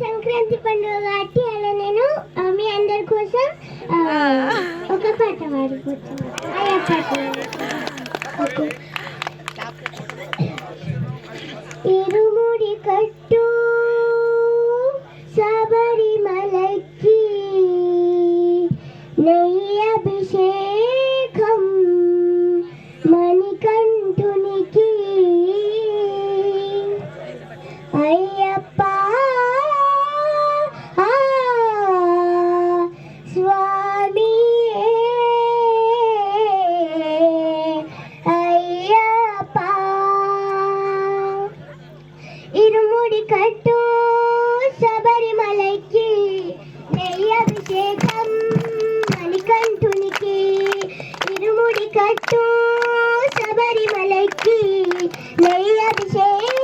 సంక్రాంతి పండుగ కాబట్టి అలా నేను మీ అందరి కోసం ఒక పాట పాడుకుంటున్నాను. అయ్యా పాట. ఇరుముడి కట్టు శబరిమలకి నెయ్యి అభిషేకం మణికంఠునికి అయ్యప్ప ఇరుముడి కట్టు శబరిమలకి నెయ్యి అభిషేకం మణికంఠునికి ఇరుముడి కట్టు శబరిమలకి నెయ్యి అభిషేకం మణికంఠునికి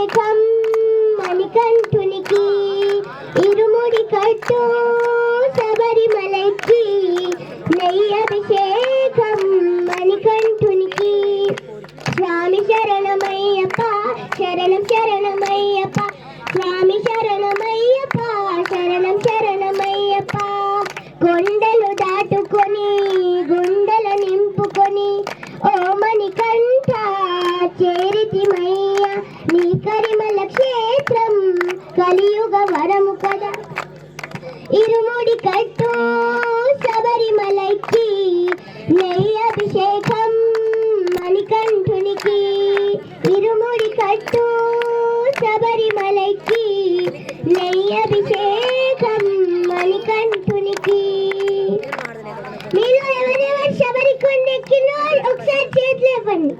అభిషేకం మణికంఠునికి ఇరుముడి కట్టు శబరిమలైకి నెయ్యి అభిషేకం మణికంఠునికి. స్వామి శరణమయ్యప్ప శరణం శరణమయ్యప్ప స్వామి శరణమయ్యప్ప శరణం శరణమయ్యప్ప. కొండలు దాటుకొని గుండెలు నింపుకొని ఓ మణికంఠ చేరితిమయ్య నీ కరిమల క్షేత్రం కలియుగ వరము కదా. ఇరుముడి కట్టు శబరిమలకి నెయ్యి అభిషేకం మణికంఠునికి. ఇరుముడి కట్టు శబరిమలకి నెయ్యి అభిషేకం మణికంఠునికి. మీరు ఎవరెవరు శబరి కొండెక్కిన ఒకసారి చేతులు ఇవ్వండి.